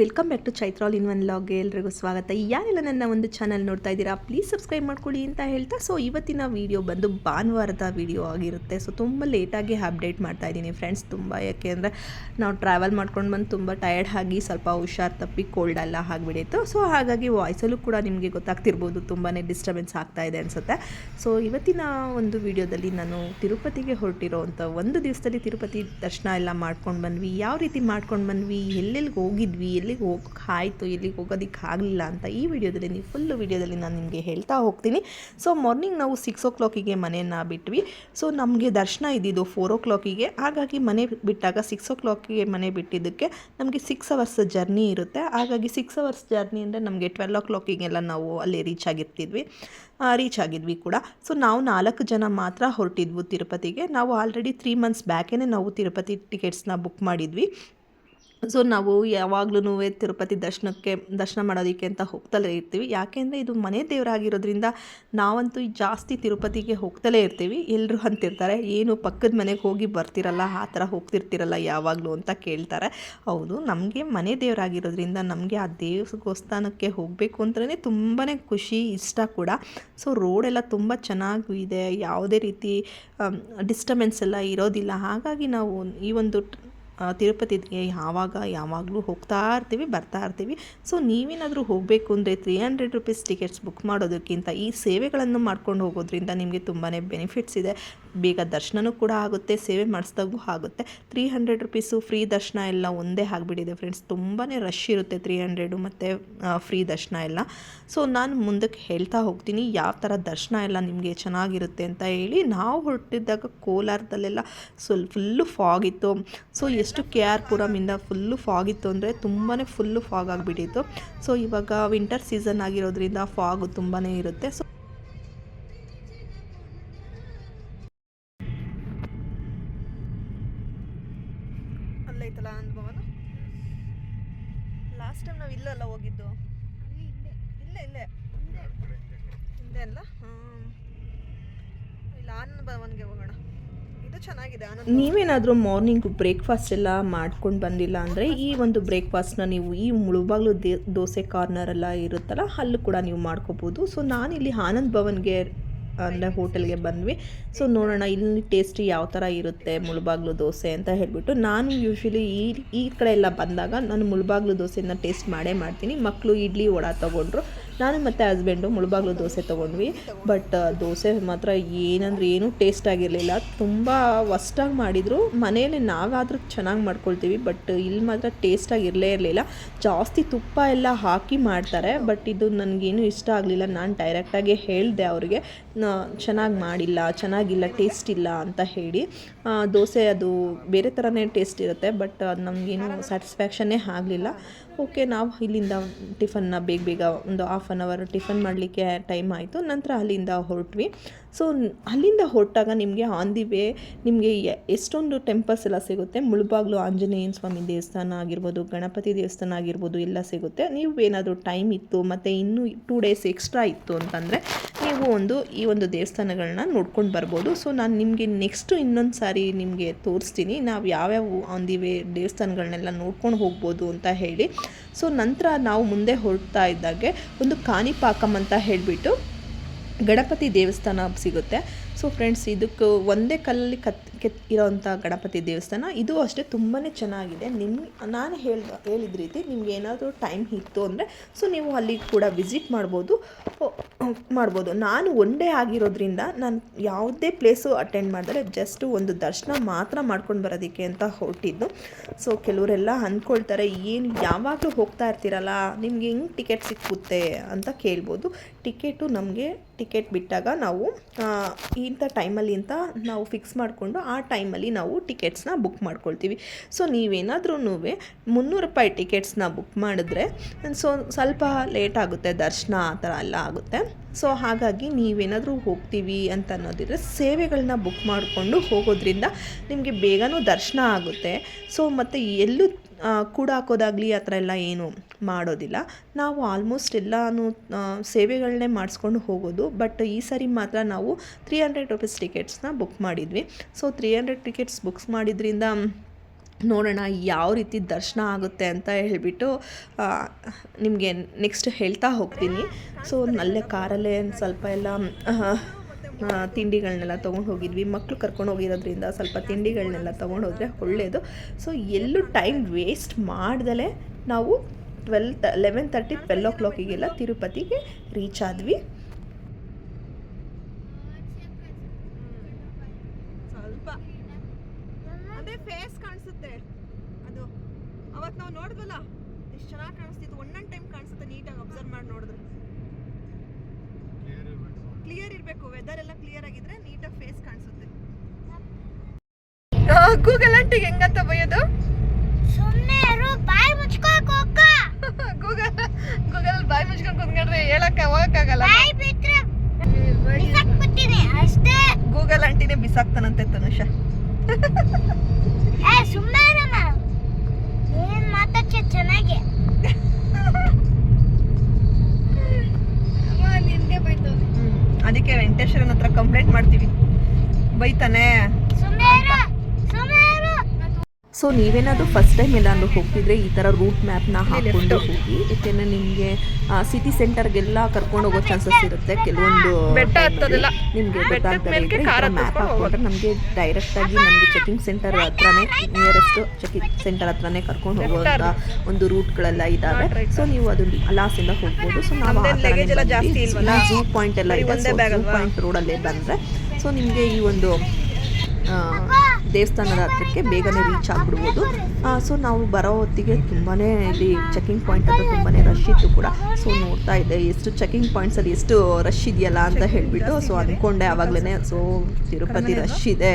Welcome back to ಚೈತ್ರಾಲ್ in one ಲಾಗ್ಗೆ ಎಲ್ರಿಗೂ ಸ್ವಾಗತ. ಯಾರೆಲ್ಲ ನನ್ನ ಒಂದು ಚಾನಲ್ ನೋಡ್ತಾ ಇದ್ದೀರಾ ಪ್ಲೀಸ್ ಸಬ್ಸ್ಕ್ರೈಬ್ ಮಾಡ್ಕೊಳ್ಳಿ ಅಂತ ಹೇಳ್ತಾ ಸೊ ಇವತ್ತಿನ ವಿಡಿಯೋ ಬಂದು ಭಾನುವಾರದ ವೀಡಿಯೋ ಆಗಿರುತ್ತೆ. ಸೊ ತುಂಬ ಲೇಟಾಗಿ ಅಪ್ಡೇಟ್ ಮಾಡ್ತಾ ಇದ್ದೀನಿ ಫ್ರೆಂಡ್ಸ್ ತುಂಬ ಯಾಕೆ ಅಂದರೆ ನಾವು ಟ್ರಾವೆಲ್ ಮಾಡ್ಕೊಂಡು ಬಂದು ತುಂಬ ಟಯರ್ಡ್ ಆಗಿ ಸ್ವಲ್ಪ ಹುಷಾರು ತಪ್ಪಿ ಕೋಲ್ಡ್ ಎಲ್ಲ ಆಗಿಬಿಟ್ಟಿತ್ತು. ಸೊ ಹಾಗಾಗಿ ವಾಯ್ಸಲ್ಲೂ ಕೂಡ ನಿಮಗೆ ಗೊತ್ತಾಗ್ತಿರ್ಬೋದು ತುಂಬಾ ಡಿಸ್ಟರ್ಬೆನ್ಸ್ ಆಗ್ತಾ ಇದೆ ಅನಿಸುತ್ತೆ. ಸೊ ಇವತ್ತಿನ ಒಂದು ವಿಡಿಯೋದಲ್ಲಿ ನಾನು ತಿರುಪತಿಗೆ ಹೊರಟಿರೋ ಅಂಥ ಒಂದು ದಿವಸದಲ್ಲಿ ತಿರುಪತಿ ದರ್ಶನ ಎಲ್ಲ ಮಾಡ್ಕೊಂಡು ಬಂದ್ವಿ. ಯಾವ ರೀತಿ ಮಾಡ್ಕೊಂಡು ಬಂದ್ವಿ ಎಲ್ಲೆಲ್ಲಿಗೆ ಹೋಗಿದ್ವಿ ಎಲ್ಲಿಗೆ ಹೋಗಕ್ಕೆ ಆಯಿತು ಎಲ್ಲಿಗೆ ಹೋಗೋದಕ್ಕೆ ಆಗಲಿಲ್ಲ ಅಂತ ಈ ವಿಡಿಯೋದಲ್ಲಿ ನೀವು ಫುಲ್ಲು ವಿಡಿಯೋದಲ್ಲಿ ನಾನು ನಿಮಗೆ ಹೇಳ್ತಾ ಹೋಗ್ತೀನಿ. ಸೊ ಮಾರ್ನಿಂಗ್ ನಾವು ಸಿಕ್ಸ್ ಓ ಕ್ಲಾಕಿಗೆ ಮನೆಯನ್ನು ಬಿಟ್ವಿ. ಸೊ ನಮಗೆ ದರ್ಶನ ಇದ್ದಿದ್ದು ಫೋರ್ ಓ ಕ್ಲಾಕಿಗೆ ಹಾಗಾಗಿ ಮನೆ ಬಿಟ್ಟಾಗ ಸಿಕ್ಸ್ ಓ ಕ್ಲಾಕಿಗೆ ಮನೆ ಬಿಟ್ಟಿದ್ದಕ್ಕೆ ನಮಗೆ ಸಿಕ್ಸ್ ಅವರ್ಸ್ ಜರ್ನಿ ಇರುತ್ತೆ. ಹಾಗಾಗಿ ಸಿಕ್ಸ್ ಅವರ್ಸ್ ಜರ್ನಿ ಅಂದರೆ ನಮಗೆ ಟ್ವೆಲ್ ಓ ಕ್ಲಾಕಿಗೆಲ್ಲ ನಾವು ಅಲ್ಲಿ ರೀಚ್ ಆಗಿರ್ತಿದ್ವಿ. ರೀಚ್ ಆಗಿದ್ವಿ ಕೂಡ. ಸೊ ನಾವು ನಾಲ್ಕು ಜನ ಮಾತ್ರ ಹೊರಟಿದ್ವು ತಿರುಪತಿಗೆ. ನಾವು ಆಲ್ರೆಡಿ ತ್ರೀ ಮಂತ್ಸ್ ಬ್ಯಾಕೇ ನಾವು ತಿರುಪತಿ ಟಿಕೆಟ್ಸ್ನ ಬುಕ್ ಮಾಡಿದ್ವಿ. ಸೊ ನಾವು ಯಾವಾಗ್ಲೂ ತಿರುಪತಿ ದರ್ಶನಕ್ಕೆ, ದರ್ಶನ ಮಾಡೋದಕ್ಕೆ ಅಂತ ಹೋಗ್ತಲೇ ಇರ್ತೀವಿ. ಯಾಕೆಂದರೆ ಇದು ಮನೆ ದೇವರಾಗಿರೋದ್ರಿಂದ ನಾವಂತೂ ಜಾಸ್ತಿ ತಿರುಪತಿಗೆ ಹೋಗ್ತಲೇ ಇರ್ತೀವಿ. ಎಲ್ಲರೂ ಅಂತಿರ್ತಾರೆ, ಏನು ಪಕ್ಕದ ಮನೆಗೆ ಹೋಗಿ ಬರ್ತಿರಲ್ಲ, ಆ ಥರ ಹೋಗ್ತಿರ್ತಿರಲ್ಲ ಯಾವಾಗಲೂ ಅಂತ ಕೇಳ್ತಾರೆ. ಹೌದು, ನಮಗೆ ಮನೆ ದೇವರಾಗಿರೋದ್ರಿಂದ ನಮಗೆ ಆ ದೇವಸ್ಥಾನಕ್ಕೆ ಹೋಗಬೇಕು ಅಂತಲೇ ತುಂಬಾ ಖುಷಿ, ಇಷ್ಟ ಕೂಡ. ಸೊ ರೋಡೆಲ್ಲ ತುಂಬ ಚೆನ್ನಾಗೂ ಇದೆ, ಯಾವುದೇ ರೀತಿ ಡಿಸ್ಟರ್ಬೆನ್ಸ್ ಎಲ್ಲ ಇರೋದಿಲ್ಲ. ಹಾಗಾಗಿ ನಾವು ಈ ಒಂದು ತಿರುಪತಿಗೆ ಯಾವಾಗ ಯಾವಾಗಲೂ ಹೋಗ್ತಾ ಇರ್ತೀವಿ, ಬರ್ತಾ ಇರ್ತೀವಿ. ಸೊ ನೀವೇನಾದರೂ ಹೋಗಬೇಕು ಅಂದರೆ three hundred rupees tickets book ಮಾಡೋದಕ್ಕಿಂತ ಈ ಸೇವೆಗಳನ್ನು ಮಾಡ್ಕೊಂಡು ಹೋಗೋದ್ರಿಂದ ನಿಮಗೆ ತುಂಬಾ ಬೆನಿಫಿಟ್ಸ್ ಇದೆ. ಬೇಗ ದರ್ಶನವೂ ಕೂಡ ಆಗುತ್ತೆ, ಸೇವೆ ಮಾಡಿಸ್ದಾಗೂ ಆಗುತ್ತೆ. ತ್ರೀ ಹಂಡ್ರೆಡ್ ರುಪೀಸು ಫ್ರೀ ದರ್ಶನ ಎಲ್ಲ ಒಂದೇ ಆಗಿಬಿಟ್ಟಿದೆ ಫ್ರೆಂಡ್ಸ್ ತುಂಬಾ ರಶ್ ಇರುತ್ತೆ ತ್ರೀ ಹಂಡ್ರೆಡು ಮತ್ತು ಫ್ರೀ ದರ್ಶನ ಎಲ್ಲ. ಸೊ ನಾನು ಮುಂದಕ್ಕೆ ಹೇಳ್ತಾ ಹೋಗ್ತೀನಿ, ಯಾವ ಥರ ದರ್ಶನ ಎಲ್ಲ ನಿಮಗೆ ಚೆನ್ನಾಗಿರುತ್ತೆ ಅಂತ ಹೇಳಿ. ನಾವು ಹೊರಟಿದ್ದಾಗ ಕೋಲಾರದಲ್ಲೆಲ್ಲ ಸ್ವಲ್ಪ ಫುಲ್ಲು ಫಾಗ್ ಇತ್ತು. ಸೊ ಕೆ ಆರ್ ಪುರಮಿಂದ ಫುಲ್ಲು ಫಾಗ್ ಇತ್ತು ಅಂದರೆ ತುಂಬಾ ಫುಲ್ಲು ಫಾಗ್ ಆಗಿಬಿಟ್ಟಿತ್ತು. ಸೊ ಇವಾಗ ವಿಂಟರ್ ಸೀಸನ್ ಆಗಿರೋದ್ರಿಂದ ಫಾಗು ತುಂಬಾ ಇರುತ್ತೆ. ಸೊ ಅಲ್ಲೈತಲ್ಲ ಅನುಭವನ? ಲಾಸ್ಟ್ ಟೈಮ್ ನಾವು ಇಲ್ಲಲ್ಲ ಹೋಗಿದ್ದು ಇಲ್ಲೇ. ಇಲ್ಲೇ ಹಿಂದೆ ಅಲ್ಲ ಹಾಂ ಇಲ್ಲ ಆನಂದ ಭವನ್ಗೆ ಹೋಗೋಣ ಇದು ಚೆನ್ನಾಗಿದೆ ನೀವೇನಾದರೂ ಮಾರ್ನಿಂಗ್ ಬ್ರೇಕ್ಫಾಸ್ಟ್ ಎಲ್ಲ ಮಾಡ್ಕೊಂಡು ಬಂದಿಲ್ಲ ಅಂದರೆ ಈ ಒಂದು ಬ್ರೇಕ್ಫಾಸ್ಟ್ನ ನೀವು ಈ ಮುಳುಬಾಗ್ಲು ದೋಸೆ ಕಾರ್ನರ್ ಎಲ್ಲ ಇರುತ್ತಲ್ಲ, ಅಲ್ಲೂ ಕೂಡ ನೀವು ಮಾಡ್ಕೋಬೋದು. ಸೊ, ನಾನಿಲ್ಲಿ ಆನಂದ್ ಭವನ್ಗೆ, ಅಂದರೆ ಹೋಟೆಲ್ಗೆ ಬಂದ್ವಿ. ಸೊ, ನೋಡೋಣ ಇಲ್ಲಿ ಟೇಸ್ಟ್ ಯಾವ ಥರ ಇರುತ್ತೆ ಮುಳುಬಾಗ್ಲು ದೋಸೆ ಅಂತ ಹೇಳಿಬಿಟ್ಟು, ನಾನು ಯೂಶ್ವಲಿ ಈ ಈ ಕಡೆ ಎಲ್ಲ ಬಂದಾಗ ನಾನು ಮುಳುಬಾಗ್ಲು ದೋಸೆನ ಟೇಸ್ಟ್ ಮಾಡೇ ಮಾಡ್ತೀನಿ. ಮಕ್ಕಳು ಇಡ್ಲಿ ವಡ ತೊಗೊಂಡ್ರು ನಾನು ಮತ್ತು ಹಸ್ಬೆಂಡು ಮುಳುಬಾಗ್ಲು ದೋಸೆ ತೊಗೊಂಡ್ವಿ. ಬಟ್ ದೋಸೆ ಮಾತ್ರ ಏನಂದ್ರೆ ಏನೂ ಟೇಸ್ಟ್ ಆಗಿರಲಿಲ್ಲ. ತುಂಬ ವಸ್ಟಾಗಿ ಮಾಡಿದ್ರು. ಮನೆಯಲ್ಲಿ ನಾವಾದರೂ ಚೆನ್ನಾಗಿ ಮಾಡ್ಕೊಳ್ತೀವಿ. ಬಟ್ ಇಲ್ಲಿ ಮಾತ್ರ ಟೇಸ್ಟಾಗಿ ಇರಲೇ ಇರಲಿಲ್ಲ. ಜಾಸ್ತಿ ತುಪ್ಪ ಎಲ್ಲ ಹಾಕಿ ಮಾಡ್ತಾರೆ. ಬಟ್ ಇದು ನನಗೇನು ಇಷ್ಟ ಆಗಲಿಲ್ಲ. ನಾನು ಡೈರೆಕ್ಟಾಗಿ ಹೇಳಿದೆ ಅವರಿಗೆ ಚೆನ್ನಾಗಿ ಮಾಡಿಲ್ಲ, ಚೆನ್ನಾಗಿಲ್ಲ ಟೇಸ್ಟ್ ಇಲ್ಲ ಅಂತ ಹೇಳಿ. ದೋಸೆ ಅದು ಬೇರೆ ಥರನೇ ಟೇಸ್ಟ್ ಇರುತ್ತೆ. ಬಟ್ ಅದು ನಮಗೇನು ಸ್ಯಾಟಿಸ್ಫ್ಯಾಕ್ಷನ್ನೇ ಆಗಲಿಲ್ಲ. ಓಕೆ, ನಾವು ಇಲ್ಲಿಂದ ಟಿಫನ್ನ ಬೇಗ ಬೇಗ ಒಂದು ಹಾಫ್ ಆನ್ ಅವರ್ ಟಿಫನ್ ಮಾಡಲಿಕ್ಕೆ ಟೈಮ್ ಆಯಿತು. ನಂತರ ಅಲ್ಲಿಂದ ಹೊರಟ್ವಿ. ಸೊ ಅಲ್ಲಿಂದ ಹೊರಟಾಗ ನಿಮಗೆ ಆನ್ ದಿ ವೇ ನಿಮಗೆ ಎಷ್ಟೊಂದು ಟೆಂಪಲ್ಸ್ ಎಲ್ಲ ಸಿಗುತ್ತೆ. ಮುಳುಬಾಗ್ಲು ಆಂಜನೇಯನ ಸ್ವಾಮಿ ದೇವಸ್ಥಾನ ಆಗಿರ್ಬೋದು, ಗಣಪತಿ ದೇವಸ್ಥಾನ ಆಗಿರ್ಬೋದು, ಎಲ್ಲ ಸಿಗುತ್ತೆ. ನೀವು ಏನಾದರೂ ಟೈಮ್ ಇತ್ತು, ಮತ್ತು ಇನ್ನೂ ಟೂ ಡೇಸ್ ಎಕ್ಸ್ಟ್ರಾ ಇತ್ತು ಅಂತಂದರೆ, ನೀವು ಒಂದು, ಈ ಒಂದು ದೇವಸ್ಥಾನಗಳನ್ನ ನೋಡ್ಕೊಂಡು ಬರ್ಬೋದು. ಸೊ ನಾನು ನಿಮಗೆ ನೆಕ್ಸ್ಟು ಇನ್ನೊಂದು ಸಾರಿ ನಿಮಗೆ ತೋರಿಸ್ತೀನಿ. ನಾವು ಯಾವ್ಯಾವ ಆನ್ ದಿ ವೇ ದೇವಸ್ಥಾನಗಳನ್ನೆಲ್ಲ ನೋಡ್ಕೊಂಡು ಹೋಗ್ಬೋದು ಅಂತ ಹೇಳಿ. ಸೊ ನಂತರ ನಾವು ಮುಂದೆ ಹೊರಡ್ತಾ ಇದ್ದಾಗೆ, ಒಂದು ಕಾಣಿಪಾಕಂ ಅಂತ ಹೇಳಿಬಿಟ್ಟು ಗಣಪತಿ ದೇವಸ್ಥಾನ ಸಿಗುತ್ತೆ. ಸೊ ಫ್ರೆಂಡ್ಸ್ ಇದಕ್ಕೆ ಒಂದೇ ಕಲ್ಲಲ್ಲಿ ಕತ್ ಕೆತ್ ಇರೋವಂಥ ಗಣಪತಿ ದೇವಸ್ಥಾನ, ಇದು ಅಷ್ಟೇ ತುಂಬಾ ಚೆನ್ನಾಗಿದೆ. ನಿಮ್ಮ ನಾನು ಹೇಳ್ದ ಹೇಳಿದ ರೀತಿ ನಿಮ್ಗೆ ಏನಾದರೂ ಟೈಮ್ ಇತ್ತು ಅಂದರೆ ಸೊ ನೀವು ಅಲ್ಲಿ ಕೂಡ ವಿಸಿಟ್ ಮಾಡ್ಬೋದು ಮಾಡ್ಬೋದು. ನಾನು ಒಂದೇ ಆಗಿರೋದ್ರಿಂದ ನಾನು ಯಾವುದೇ ಪ್ಲೇಸು ಅಟೆಂಡ್ ಮಾಡಿದ್ರೆ ಜಸ್ಟ್ ಒಂದು ದರ್ಶನ ಮಾತ್ರ ಮಾಡ್ಕೊಂಡು ಬರೋದಕ್ಕೆ ಅಂತ ಹೊರಟಿದ್ದು. ಸೊ ಕೆಲವರೆಲ್ಲ ಅಂದ್ಕೊಳ್ತಾರೆ, ಏನು, ಯಾವಾಗಲೂ ಹೋಗ್ತಾ ಇರ್ತೀರಲ್ಲ, ನಿಮ್ಗೆ ಹೆಂಗೆ ಟಿಕೆಟ್ ಸಿಕ್ಕುತ್ತೆ? ಅಂತ ಕೇಳ್ಬೋದು. ಟಿಕೆಟು ನಮಗೆ ಟಿಕೆಟ್ ಬಿಟ್ಟಾಗ ನಾವು ಇಂಥ ಟೈಮಲ್ಲಿ ಅಂತ ನಾವು ಫಿಕ್ಸ್ ಮಾಡಿಕೊಂಡು ಟೈಮಲ್ಲಿ ನಾವು ಟಿಕೆಟ್ಸ್ನ ಬುಕ್ ಮಾಡ್ಕೊಳ್ತೀವಿ. ಸೊ ನೀವೇನಾದ್ರೂ ಮುನ್ನೂರು ರೂಪಾಯಿ ಟಿಕೆಟ್ಸ್ನ ಬುಕ್ ಮಾಡಿದ್ರೆ ಸೊ ಸ್ವಲ್ಪ ಲೇಟ್ ಆಗುತ್ತೆ ದರ್ಶನ ಆ ಥರ ಎಲ್ಲ ಆಗುತ್ತೆ. ಸೊ ಹಾಗಾಗಿ ನೀವೇನಾದರೂ ಹೋಗ್ತೀವಿ ಅಂತ ಅನ್ನೋದಿದ್ರೆ ಸೇವೆಗಳನ್ನ ಬುಕ್ ಮಾಡಿಕೊಂಡು ಹೋಗೋದ್ರಿಂದ ನಿಮಗೆ ಬೇಗನೂ ದರ್ಶನ ಆಗುತ್ತೆ. ಸೊ ಮತ್ತು ಎಲ್ಲೂ ಆ, ಕೂಡ ಹಾಕೋದಾಗಲಿ ಆ ಥರ ಎಲ್ಲ ಏನು ಮಾಡೋದಿಲ್ಲ. ನಾವು ಆಲ್ಮೋಸ್ಟ್ ಎಲ್ಲಾನು ಸೇವೆಗಳನ್ನೇ ಮಾಡಿಸ್ಕೊಂಡು ಹೋಗೋದು. ಬಟ್ ಈ ಸರಿ ಮಾತ್ರ ನಾವು ತ್ರೀ ಹಂಡ್ರೆಡ್ ರುಪೀಸ್ ಟಿಕೆಟ್ಸ್ನ ಬುಕ್ ಮಾಡಿದ್ವಿ. So three hundred tickets books ಮಾಡಿದ್ರಿಂದ ನೋಡೋಣ ಯಾವ ರೀತಿ ದರ್ಶನ ಆಗುತ್ತೆ ಅಂತ ಹೇಳಿಬಿಟ್ಟು ನಿಮಗೆ ನೆಕ್ಸ್ಟ್ ಹೇಳ್ತಾ ಹೋಗ್ತೀನಿ. ಸೊ ಅಲ್ಲೇ ಕಾರಲ್ಲೇ ಸ್ವಲ್ಪ ಎಲ್ಲ ತಿಂಡಿಗಳನ್ನೆಲ್ಲ ತೊಗೊಂಡು ಹೋಗಿದ್ವಿ. ಮಕ್ಕಳು ಕರ್ಕೊಂಡು ಹೋಗಿರೋದ್ರಿಂದ ಸ್ವಲ್ಪ ತಿಂಡಿಗಳನ್ನೆಲ್ಲ ತೊಗೊಂಡು ಹೋದರೆ ಒಳ್ಳೆಯದು ಸೊ ಎಲ್ಲೂ ಟೈಮ್ ವೇಸ್ಟ್ ಮಾಡ್ದಲೇ ನಾವು ಟ್ವೆಲ್ ಲೆವೆನ್ ತರ್ಟಿ ಟ್ವೆಲ್ ಓ ಕ್ಲಾಕಿಗೆಲ್ಲ ತಿರುಪತಿಗೆ ರೀಚ್ ಆದ್ವಿ ಸ್ವಲ್ಪ ಅದೇ ಫೇಸ್ ಕಾಣಿಸುತ್ತೆ ಅದು ಅವತ್ತು ನಾವು ನೋಡಿದ್ವಲ್ಲ ಎಷ್ಟು ಚೆನ್ನಾಗಿ ಕಾಣಿಸ್ತಿತ್ತು ಒಂದೊಂದು ಟೈಮ್ ಕಾಣಿಸುತ್ತೆ ನೀಟಾಗಿ ಅಬ್ಸರ್ವ್ ಮಾಡಿ ನೋಡಿದ್ರೆ ಇರಬೇಕು ವೆದರ್ ಎಲ್ಲ ಕ್ಲಿಯರ್ ಆಗಿದ್ರೆ ನೀಟಾಗಿ ಫೇಸ್ ಕಾಣಿಸುತ್ತೆ. ಗೂಗಲ್ ಅಂಟಿಗೆ ಹೆಂಗಂತ ಬೈಯೋದು? ಸುಮ್ಮನೆ ಬಾಯಿ ಮುಚ್ಕೋಕ್ ಹೋಗ ಗೂಗಲ್ ಗೂಗಲ್ ಬಾಯಿ ಮುಚ್ಕೊಂಡು ಕುಂತ್ಕೊಂಡ್ರೆ ಹೇಳಕ್ಕೆ ಹೋಗಕ್ಕಾಗಲ್ಲ ಬಾಯಿ ಬಿಟ್ರೆ ಅಷ್ಟೇ. ಗೂಗಲ್ ಅಂಟಿನೇ ಬಿಸಾಕ್ತಾನಂತೆ ತನುಷ ಏ ಸುಮ್ಮನೆ ಇರಮ್ಮ ಏನ್ ಮಾತಾಡ್ಸ ಚೆನ್ನಾಗಿ ನಿನ್ಗೆ ಬೈತು ಅದಕ್ಕೆ ವೆಂಕಟೇಶ್ವರನ ಹತ್ರ ಕಂಪ್ಲೇಂಟ್ ಮಾಡ್ತೀವಿ ಬೈತಾನೆ ಸುಮ್ಮನೆ ಇರು ಸುಮ್ಮನೆ ಇರು ಸೊ ನೀವೇನಾದರೂ ಫಸ್ಟ್ ಟೈಮ್ ಎಲ್ಲಾದರೂ ಹೋಗ್ತಿದ್ರೆ ಈ ಥರ ರೂಟ್ ಮ್ಯಾಪ್ನ ಹಾಕೊಂಡು ಹೋಗಿ. ಯಾಕೆಂದರೆ ನಿಮಗೆ ಸಿಟಿ ಸೆಂಟರ್ಗೆಲ್ಲ ಕರ್ಕೊಂಡು ಹೋಗೋ ಚಾನ್ಸಸ್ ಇರುತ್ತೆ. ಕೆಲವೊಂದು. ನಿಮಗೆ ಗೊತ್ತಾಗ್ತದೆ car ಮ್ಯಾಪ್ ಹಾಕೊಂಡ್ರೆ ನಮಗೆ ಡೈರೆಕ್ಟಾಗಿ ನಮಗೆ ಚೆಕಿಂಗ್ ಸೆಂಟರ್ ಹತ್ರನೇ ನಿಯರೆಸ್ಟ್ ಚೆಕಿಂಗ್ ಸೆಂಟರ್ ಹತ್ರನೇ ಕರ್ಕೊಂಡು ಹೋಗುವಂಥ ಒಂದು ರೂಟ್ಗಳೆಲ್ಲ ಇದ್ದಾವೆ ಸೊ ನೀವು ಅದು ಲಾಸಿಂದ ಹೋಗ್ಬೋದು. ಸೊ ನಾವು? ಝೂ ಪಾಯಿಂಟ್ ಎಲ್ಲ ಇದೆ. ಝೂ? ಪಾಯಿಂಟ್ ರೋಡಲ್ಲೇ ಬಂದರೆ. ಸೊ ನಿಮಗೆ ಈ ಒಂದು ದೇವಸ್ಥಾನದ ಹತ್ರಕ್ಕೆ ಬೇಗನೆ ರೀಚ್ ಆಗಿಬಿಡ್ಬೋದು. ಸೊ ನಾವು ಬರೋ ಹೊತ್ತಿಗೆ ತುಂಬಾ ಇಲ್ಲಿ ಚೆಕಿಂಗ್ ಪಾಯಿಂಟ್ ಅಂತ ತುಂಬಾ ರಶ್ ಇತ್ತು ಕೂಡ. ಸೊ ನೋಡ್ತಾ ಇದ್ದೆ ಎಷ್ಟು ಚೆಕಿಂಗ್ ಪಾಯಿಂಟ್ಸಲ್ಲಿ ಎಷ್ಟು ರಶ್ ಇದೆಯಲ್ಲ ಅಂತ ಹೇಳಿಬಿಟ್ಟು ಸೊ ಅಂದ್ಕೊಂಡೆ ಆವಾಗಲೇ ಸೊ ತಿರುಪತಿ ರಶ್ ಇದೆ.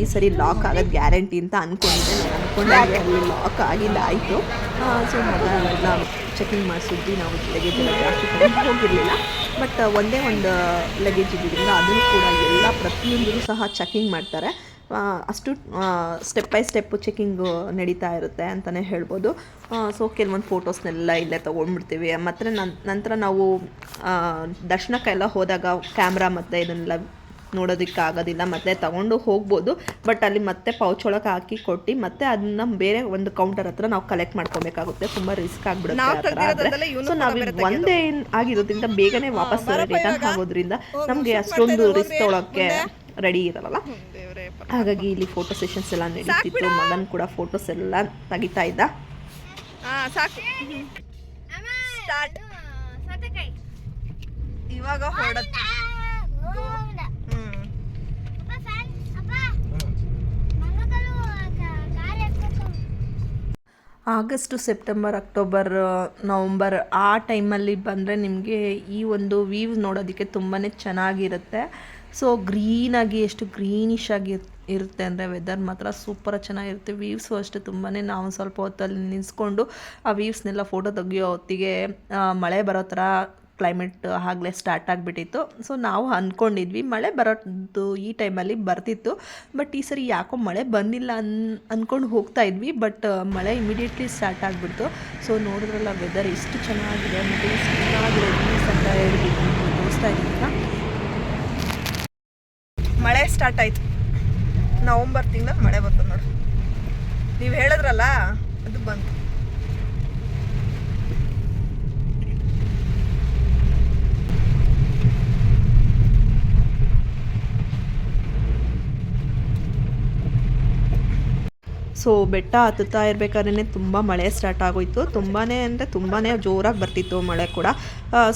ಈ ಸರಿ ಲಾಕ್ ಆಗೋದು ಗ್ಯಾರಂಟಿ ಅಂತ ಅಂದ್ಕೊಂಡಿದ್ದೆ ನಾನು ಅಂದ್ಕೊಂಡೆ ಅಲ್ಲಿ ಲಾಕ್ ಆಗಿಲ್ಲ ಆಯಿತು. ಸೊ ಮೊದಲೆಲ್ಲ ಚೆಕಿಂಗ್ ಮಾಡಿಸಿದ್ವಿ. ನಾವು ಲಗೇಜ್ ಎಲ್ಲ ಜಾಸ್ತಿ ತಗೊಂಡು ಹೋಗಿರಲಿಲ್ಲ. ಬಟ್ ಒಂದೇ ಒಂದು ಲಗೇಜ್ ಇದ್ದಿದ್ದರಿಂದ ಅದನ್ನು ಕೂಡ ಎಲ್ಲ ಪ್ರತಿಯೊಂದೂ ಸಹ ಚೆಕಿಂಗ್ ಮಾಡ್ತಾರೆ. ಅಷ್ಟು ಸ್ಟೆಪ್ ಬೈ ಸ್ಟೆಪ್ಪು ಚೆಕ್ಕಿಂಗು ನಡೀತಾ ಇರುತ್ತೆ ಅಂತಲೇ ಹೇಳ್ಬೋದು. ಸೊ ಕೆಲವೊಂದು ಫೋಟೋಸ್ನೆಲ್ಲ ಇಲ್ಲೇ ತೊಗೊಂಡ್ಬಿಡ್ತೀವಿ. ಮತ್ತು ನನ್ ನಂತರ ನಾವು ದರ್ಶನಕ್ಕೆಲ್ಲ ಹೋದಾಗ ಕ್ಯಾಮ್ರಾ ಮತ್ತು ಇದನ್ನೆಲ್ಲ ನೋಡೋದಕ್ಕೆ ಆಗೋದಿಲ್ಲ ಮತ್ತೆ ತಗೊಂಡು ಹೋಗ್ಬೋದು. ಬಟ್ ಅಲ್ಲಿ ಮತ್ತೆ ಪೌಚ್ ಒಳಗೆ ಹಾಕಿ ಕೊಟ್ಟು ಮತ್ತೆ ಅದನ್ನ ಬೇರೆ ಒಂದು ಕೌಂಟರ್ ಹತ್ರ ನಾವು ಕಲೆಕ್ಟ್ ಮಾಡ್ಕೊಬೇಕಾಗುತ್ತೆ. ತುಂಬ ರಿಸ್ಕ್ ಆಗ್ಬಿಡುತ್ತೆ ಸೊ ನಾವು ಒಂದೇ ಆಗಿರೋದ್ರಿಂದ ಬೇಗನೆ ವಾಪಸ್ ರಿಟರ್ನ್ ಆಗೋದ್ರಿಂದ ನಮಗೆ ಅಷ್ಟೊಂದು ರಿಸ್ಕ್ ತೊಳೋಕ್ಕೆ ರೆಡಿ ಇರಲ್ಲ. ಹಾಗಾಗಿ ಇಲ್ಲಿ ಫೋಟೋ ಸೆಷನ್ಸ್ ಎಲ್ಲ ನಡೀತಿತ್ತು. ಮಗನ್ ಕೂಡ ಫೋಟೋಸ್ ಎಲ್ಲ ತೆಗಿತಾ ಇದ್ದ. ಸಾಕು. ಸ್ಟಾರ್ಟ್ ಇವಾಗ ಆಗಸ್ಟು ಸೆಪ್ಟೆಂಬರ್ ಅಕ್ಟೋಬರ್ ನವಂಬರ್ ಆ ಟೈಮಲ್ಲಿ ಬಂದರೆ ನಿಮಗೆ ಈ ಒಂದು ವೀವ್ ನೋಡೋದಕ್ಕೆ ತುಂಬಾ ಚೆನ್ನಾಗಿರುತ್ತೆ. ಸೊ ಗ್ರೀನಾಗಿ ಎಷ್ಟು ಗ್ರೀನಿಶ್ ಆಗಿ ಇರ್- ಇರುತ್ತೆ ಅಂದರೆ ವೆದರ್ ಮಾತ್ರ ಸೂಪರ್ ಚೆನ್ನಾಗಿರುತ್ತೆ. ವೀವ್ಸು ಅಷ್ಟೇ ತುಂಬಾ ನಾವು ಸ್ವಲ್ಪ ಹೊತ್ತಲ್ಲಿ ನಿಲ್ಲಿಸ್ಕೊಂಡು ಆ ವೀವ್ಸ್ನೆಲ್ಲ ಫೋಟೋ ತೆಗಿಯೋ ಹೊತ್ತಿಗೆ ಮಳೆ ಬರೋ ಥರ ಕ್ಲೈಮೇಟ್ ಆಗಲೇ ಸ್ಟಾರ್ಟ್ ಆಗಿಬಿಟ್ಟಿತ್ತು. ಸೊ ನಾವು ಅಂದ್ಕೊಂಡಿದ್ವಿ ಮಳೆ ಬರೋದು ಈ ಟೈಮಲ್ಲಿ ಬರ್ತಿತ್ತು. ಬಟ್ ಈ ಸರಿ ಯಾಕೋ ಮಳೆ ಬಂದಿಲ್ಲ ಅನ್ ಅಂದ್ಕೊಂಡು ಹೋಗ್ತಾ ಇದ್ವಿ. ಬಟ್ ಮಳೆ ಇಮಿಡಿಯೇಟ್ಲಿ ಸ್ಟಾರ್ಟ್ ಆಗಿಬಿಡ್ತು. ಸೊ ನೋಡಿದ್ರಲ್ಲ ವೆದರ್ ಎಷ್ಟು ಚೆನ್ನಾಗಿದೆ, ಮತ್ತು views ಅಂತ ಹೇಳಿ ತೋರಿಸ್ತಾ ಇದ್ದೀನಲ್ಲ. ಮಳೆ ಸ್ಟಾರ್ಟ್ ಆಯ್ತು. ನವಂಬರ್ ತಿಂಗಳ ಮಳೆ ಬರ್ತದೆ ನೋಡಿ. ನೀವು ಹೇಳಿದ್ರಲ್ಲ, ಅದು ಬಂತು. ಸೊ ಬೆಟ್ಟ ಹತ್ತುತ್ತಾ ಇರಬೇಕಾದ್ರೆ ತುಂಬ ಮಳೆ ಸ್ಟಾರ್ಟ್ ಆಗೋಯ್ತು. ತುಂಬಾ ಅಂದರೆ ತುಂಬಾ ಜೋರಾಗಿ ಬರ್ತಿತ್ತು ಮಳೆ ಕೂಡ.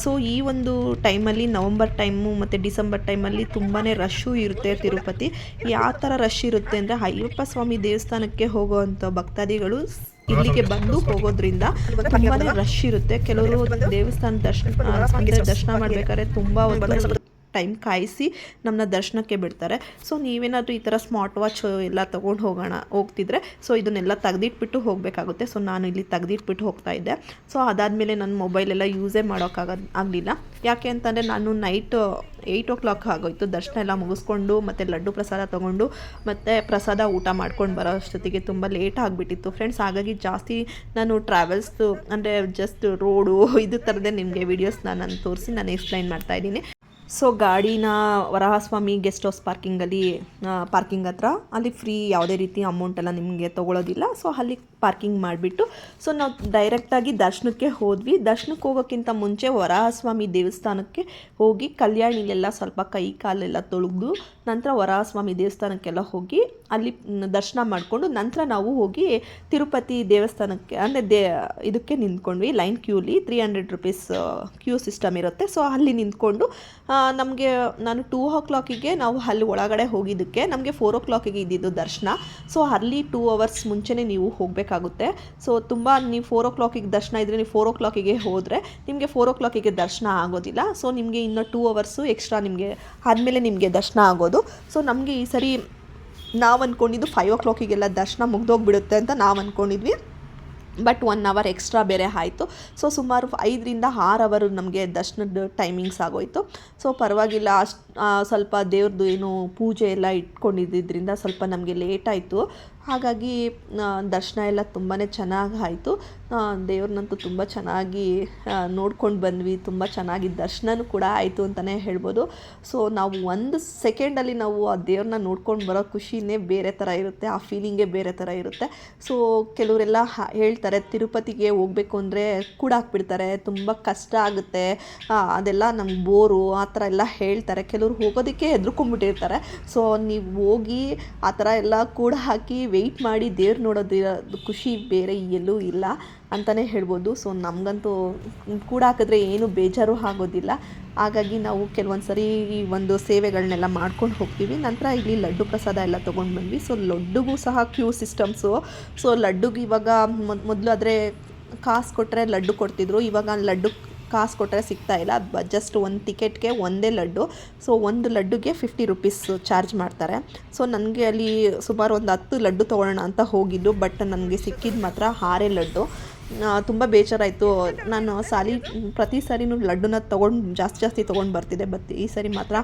ಸೊ ಈ ಒಂದು ಟೈಮಲ್ಲಿ ನವಂಬರ್ ಟೈಮು ಮತ್ತು ಡಿಸೆಂಬರ್ ಟೈಮಲ್ಲಿ ತುಂಬಾ ರಶ್ಶು ಇರುತ್ತೆ ತಿರುಪತಿ. ಯಾವ ಥರ ರಶ್ ಇರುತ್ತೆ ಅಂದರೆ, ಅಯ್ಯಪ್ಪ ಸ್ವಾಮಿ ದೇವಸ್ಥಾನಕ್ಕೆ ಹೋಗೋವಂಥ ಭಕ್ತಾದಿಗಳು ಇಲ್ಲಿಗೆ ಬಂದು ಹೋಗೋದ್ರಿಂದ ತುಂಬಾ ರಶ್ ಇರುತ್ತೆ. ಕೆಲವರು ದೇವಸ್ಥಾನ ದರ್ಶನ ದರ್ಶನ ಮಾಡಬೇಕಾದ್ರೆ ತುಂಬ ಟೈಮ್ ಕಾಯಿಸಿ ನಮ್ಮನ್ನ ದರ್ಶನಕ್ಕೆ ಬಿಡ್ತಾರೆ. ಸೊ ನೀವೇನಾದರೂ ಈ ಥರ ಸ್ಮಾರ್ಟ್ ವಾಚ್ ಎಲ್ಲ ತೊಗೊಂಡು ಹೋಗೋಣ, ಹೋಗ್ತಿದ್ರೆ ಸೊ ಇದನ್ನೆಲ್ಲ ತೆಗೆದಿಟ್ಬಿಟ್ಟು ಹೋಗಬೇಕಾಗುತ್ತೆ. ಸೊ ನಾನು ಇಲ್ಲಿ ತೆಗೆದಿಟ್ಬಿಟ್ಟು ಹೋಗ್ತಾ ಇದ್ದೆ. ಸೊ ಅದಾದಮೇಲೆ ನನ್ನ ಮೊಬೈಲೆಲ್ಲ ಯೂಸೇ ಮಾಡೋಕ್ಕಾಗ ಆಗಲಿಲ್ಲ. ಯಾಕೆ ಅಂತಂದರೆ ನಾನು ನೈಟ್ ಏಯ್ಟ್ ಓ ಕ್ಲಾಕ್ ಆಗೋಯ್ತು. ದರ್ಶನ ಎಲ್ಲ ಮುಗಿಸ್ಕೊಂಡು ಮತ್ತು ಲಡ್ಡು ಪ್ರಸಾದ ತೊಗೊಂಡು ಮತ್ತು ಪ್ರಸಾದ ಊಟ ಮಾಡ್ಕೊಂಡು ಬರೋ ಅಷ್ಟೊತ್ತಿಗೆ ತುಂಬ ಲೇಟ್ ಆಗಿಬಿಟ್ಟಿತ್ತು. ಫ್ರೆಂಡ್ಸ್ ಹಾಗಾಗಿ ಜಾಸ್ತಿ ನಾನು ಟ್ರಾವೆಲ್ಸ್ದು ಅಂದರೆ ಜಸ್ಟ್ ರೋಡು ಇದು ಥರದೇ ನಿಮಗೆ ವೀಡಿಯೋಸ್ನ ನಾನು ತೋರಿಸಿ, ನಾನು ಎಕ್ಸ್ಪ್ಲೈನ್ ಮಾಡ್ತಾ ಇದ್ದೀನಿ. ಸೊ ಗಾಡಿನ ವರಹಸ್ವಾಮಿ ಗೆಸ್ಟ್ ಹೌಸ್ ಪಾರ್ಕಿಂಗಲ್ಲಿ ಪಾರ್ಕಿಂಗ್ ಹತ್ರ. ಅಲ್ಲಿ ಫ್ರೀ ಯಾವುದೇ ರೀತಿ ಅಮೌಂಟ್ ಎಲ್ಲ ನಿಮಗೆ ತೊಗೊಳೋದಿಲ್ಲ. ಸೊ ಅಲ್ಲಿ ಪಾರ್ಕಿಂಗ್ ಮಾಡಿಬಿಟ್ಟು ಸೊ ನಾವು ಡೈರೆಕ್ಟಾಗಿ ದರ್ಶನಕ್ಕೆ ಹೋದ್ವಿ. ದರ್ಶನಕ್ಕೆ ಹೋಗೋಕ್ಕಿಂತ ಮುಂಚೆ ವರಹಸ್ವಾಮಿ ದೇವಸ್ಥಾನಕ್ಕೆ ಹೋಗಿ ಕಲ್ಯಾಣಿಲೆಲ್ಲ ಸ್ವಲ್ಪ ಕೈ ಕಾಲೆಲ್ಲ ತೊಳೆದು, ನಂತರ ವರಹಸ್ವಾಮಿ ದೇವಸ್ಥಾನಕ್ಕೆಲ್ಲ ಹೋಗಿ, ಅಲ್ಲಿ ದರ್ಶನ ಮಾಡಿಕೊಂಡು ನಂತರ ನಾವು ಹೋಗಿ ತಿರುಪತಿ ದೇವಸ್ಥಾನಕ್ಕೆ, ಅಂದರೆ ದೇ, ಇದಕ್ಕೆ ನಿಂತ್ಕೊಂಡ್ವಿ. Line ಕ್ಯೂಲಿ three hundred rupees queue system ಇರುತ್ತೆ. ಸೊ ಅಲ್ಲಿ ನಿಂತ್ಕೊಂಡು ನಮಗೆ ನಾನು ಟೂ ಓ ಕ್ಲಾಕಿಗೆ ನಾವು ಅಲ್ಲಿ ಒಳಗಡೆ ಹೋಗಿದ್ದಕ್ಕೆ ನಮಗೆ ಫೋರ್ ಓ ಕ್ಲಾಕಿಗೆ ಇದ್ದಿದ್ದು ದರ್ಶನ. ಸೊ ಅಲ್ಲಿ ಟೂ ಅವರ್ಸ್ ಮುಂಚೆನೇ ನೀವು ಹೋಗಬೇಕಾಗುತ್ತೆ. ಸೊ ತುಂಬ ನೀವು ಫೋರ್ ಓ ಕ್ಲಾಕಿಗೆ ದರ್ಶನ ಇದ್ದರೆ ನೀವು ಫೋರ್ ಓ ಕ್ಲಾಕಿಗೆ ಹೋದರೆ ನಿಮಗೆ ಫೋರ್ ಓ ಕ್ಲಾಕಿಗೆ ದರ್ಶನ ಆಗೋದಿಲ್ಲ. ಸೊ ನಿಮಗೆ ಇನ್ನು ಟೂ ಅವರ್ಸು ಎಕ್ಸ್ಟ್ರಾ ನಿಮಗೆ ಆದಮೇಲೆ ನಿಮಗೆ ದರ್ಶನ ಆಗೋದು. ಸೊ ನಮಗೆ ಈ ಸರಿ ನಾವು ಅಂದ್ಕೊಂಡಿದ್ದು ಫೈವ್ ಓ ಕ್ಲಾಕಿಗೆಲ್ಲ ದರ್ಶನ ಮುಗ್ದೋಗ್ಬಿಡುತ್ತೆ ಅಂತ ನಾವು ಅಂದ್ಕೊಂಡಿದ್ವಿ ಬಟ್ ಒನ್ ಅವರ್ ಎಕ್ಸ್ಟ್ರಾ ಬೇರೆ ಆಯಿತು. ಸೊ ಸುಮಾರು ಐದರಿಂದ ಆರು ಅವರು ನಮಗೆ ದರ್ಶನದ ಟೈಮಿಂಗ್ಸ್ ಆಗೋಯಿತು. ಸೊ ಪರವಾಗಿಲ್ಲ, ಅಷ್ಟು ಸ್ವಲ್ಪ ದೇವ್ರದ್ದು ಏನು ಪೂಜೆ ಎಲ್ಲ ಇಟ್ಕೊಂಡಿದ್ದರಿಂದ ಸ್ವಲ್ಪ ನಮಗೆ ಲೇಟ್ ಆಯಿತು. ಹಾಗಾಗಿ ದರ್ಶನ ಎಲ್ಲ ತುಂಬಾ ಚೆನ್ನಾಗಿ ಆಯಿತು. ದೇವ್ರನ್ನಂತೂ ತುಂಬ ಚೆನ್ನಾಗಿ ನೋಡ್ಕೊಂಡು ಬಂದ್ವಿ. ತುಂಬ ಚೆನ್ನಾಗಿ ದರ್ಶನವೂ ಕೂಡ ಆಯಿತು ಅಂತಲೇ ಹೇಳ್ಬೋದು. ಸೊ, ನಾವು ಒಂದು ಸೆಕೆಂಡಲ್ಲಿ ನಾವು ಆ ದೇವ್ರನ್ನ ನೋಡ್ಕೊಂಡು ಬರೋ ಖುಷಿನೇ ಬೇರೆ ಥರ ಇರುತ್ತೆ. ಆ ಫೀಲಿಂಗೇ ಬೇರೆ ಥರ ಇರುತ್ತೆ. ಸೊ, ಕೆಲವರೆಲ್ಲ ಹೇಳ್ತಾರೆ, ತಿರುಪತಿಗೆ ಹೋಗಬೇಕು ಅಂದರೆ ಕೂಡ ಹಾಕ್ಬಿಡ್ತಾರೆ ತುಂಬ ಕಷ್ಟ ಆಗುತ್ತೆ. ಅದೆಲ್ಲ ನಮ್ಗೆ ಬೋರು, ಆ ಥರ ಎಲ್ಲ ಹೇಳ್ತಾರೆ. ಕೆಲವ್ರು ಹೋಗೋದಕ್ಕೆ ಹೆದರ್ಕೊಂಡ್ಬಿಟ್ಟಿರ್ತಾರೆ. ಸೊ, ನೀವು ಹೋಗಿ ಆ ಥರ ಎಲ್ಲ ಕೂಡ ಹಾಕಿ ವೆಯ್ಟ್ ಮಾಡಿ ದೇವ್ರು ನೋಡೋದು ಖುಷಿ ಬೇರೆ ಎಲ್ಲೂ ಇಲ್ಲ ಅಂತಲೇ ಹೇಳ್ಬೋದು. ಸೊ ನಮಗಂತೂ ಕೂಡ ಹಾಕಿದ್ರೆ ಏನು ಬೇಜಾರು ಆಗೋದಿಲ್ಲ. ಹಾಗಾಗಿ ನಾವು ಕೆಲವೊಂದು ಸರಿ ಒಂದು ಸೇವೆಗಳನ್ನೆಲ್ಲ ಮಾಡ್ಕೊಂಡು ಹೋಗ್ತೀವಿ. ನಂತರ ಇಲ್ಲಿ ಲಡ್ಡು ಪ್ರಸಾದ ಎಲ್ಲ ತೊಗೊಂಡು ಬಂದ್ವಿ. ಸೊ ಲಡ್ಡುಗೂ ಸಹ ಕ್ಯೂ ಸಿಸ್ಟಮ್ಸು ಸೊ ಲಡ್ಡುಗೆ ಇವಾಗ ಮೊದಲು ಆದರೆ ಕಾಸು ಕೊಟ್ಟರೆ ಲಡ್ಡು ಕೊಡ್ತಿದ್ರು. ಇವಾಗ ಲಡ್ಡು ಕಾಸು ಕೊಟ್ಟರೆ ಸಿಗ್ತಾ ಇಲ್ಲ. ಜಸ್ಟ್ ಒಂದು ಟಿಕೆಟ್ಗೆ ಒಂದೇ ಲಡ್ಡು. ಸೊ ಒಂದು ಲಡ್ಡುಗೆ ಫಿಫ್ಟಿ ರುಪೀಸ್ ಚಾರ್ಜ್ ಮಾಡ್ತಾರೆ. ಸೊ ನನಗೆ ಅಲ್ಲಿ ಸುಮಾರು ಒಂದು ಹತ್ತು ಲಡ್ಡು ತೊಗೊಳ್ಳೋಣ ಅಂತ ಹೋಗಿದ್ದು. ಬಟ್ ನನಗೆ ಸಿಕ್ಕಿದ್ದು ಮಾತ್ರ ಆರೇ ಲಡ್ಡು. ತುಂಬ ಬೇಜಾರಾಯಿತು. ನಾನು ಸಾಲಿ ಪ್ರತಿ ಸಾರಿನೂ ಲಡ್ಡುನ ತೊಗೊಂಡು ಜಾಸ್ತಿ ಜಾಸ್ತಿ ತೊಗೊಂಡು ಬರ್ತಿದ್ದೆ. ಬಟ್ ಈ ಸರಿ ಮಾತ್ರ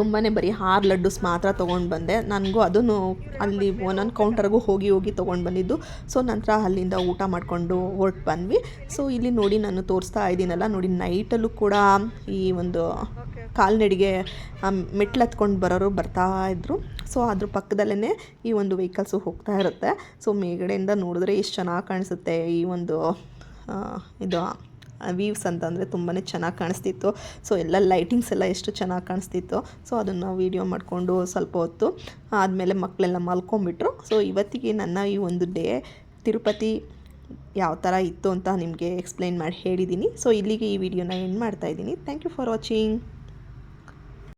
ತುಂಬಾ ಬರೀ ಹಾರ್ ಲಡ್ಡುಸ್ ಮಾತ್ರ ತೊಗೊಂಡು ಬಂದೆ. ನನಗೂ ಅದನ್ನು ಅಲ್ಲಿ ಒಂದೊಂದು ಕೌಂಟರ್ಗೂ ಹೋಗಿ ಹೋಗಿ ತೊಗೊಂಡು ಬಂದಿದ್ದು. ಸೊ, ನಂತರ ಅಲ್ಲಿಂದ ಊಟ ಮಾಡಿಕೊಂಡು ಹೊರಟು ಬಂದ್ವಿ. ಸೊ, ಇಲ್ಲಿ ನೋಡಿ ನಾನು ತೋರಿಸ್ತಾ ಇದ್ದೀನಲ್ಲ, ನೋಡಿ ನೈಟಲ್ಲೂ ಕೂಡ ಈ ಒಂದು ಕಾಲ್ನಡಿಗೆ ಮೆಟ್ಲು ಹತ್ಕೊಂಡು ಬರೋರು ಬರ್ತಾ ಇದ್ದರು ಸೊ, ಅದ್ರ ಪಕ್ಕದಲ್ಲೇ ಈ ಒಂದು ವೆಹಿಕಲ್ಸು ಹೋಗ್ತಾ ಇರುತ್ತೆ. ಸೊ ಮೇಗಡೆಯಿಂದ ನೋಡಿದ್ರೆ ಎಷ್ಟು ಚೆನ್ನಾಗಿ ಕಾಣಿಸುತ್ತೆ ಈ ಒಂದು ಇದು ವೀವ್ಸ್ ಅಂತಂದರೆ ತುಂಬಾ ಚೆನ್ನಾಗಿ ಕಾಣಿಸ್ತಿತ್ತು. ಸೊ ಎಲ್ಲ ಲೈಟಿಂಗ್ಸ್ ಎಲ್ಲ ಎಷ್ಟು ಚೆನ್ನಾಗಿ ಕಾಣಿಸ್ತಿತ್ತು ಸೊ ಅದನ್ನು ವೀಡಿಯೋ ಮಾಡಿಕೊಂಡು ಸ್ವಲ್ಪ ಹೊತ್ತು, ಆದಮೇಲೆ ಮಕ್ಕಳೆಲ್ಲ ಮಲ್ಕೊಂಬಿಟ್ರು ಸೊ ಇವತ್ತಿಗೆ ನನ್ನ ಈ ಒಂದು ಡೇ ತಿರುಪತಿ ಯಾವ ಥರ ಇತ್ತು ಅಂತ ನಿಮಗೆ ಎಕ್ಸ್ಪ್ಲೈನ್ ಮಾಡಿ ಹೇಳಿದ್ದೀನಿ ಸೊ ಇಲ್ಲಿಗೆ ಈ ವಿಡಿಯೋನ ಎಂಡ್ ಮಾಡ್ತಾಯಿದ್ದೀನಿ ಥ್ಯಾಂಕ್ ಯು ಫಾರ್ ವಾಚಿಂಗ್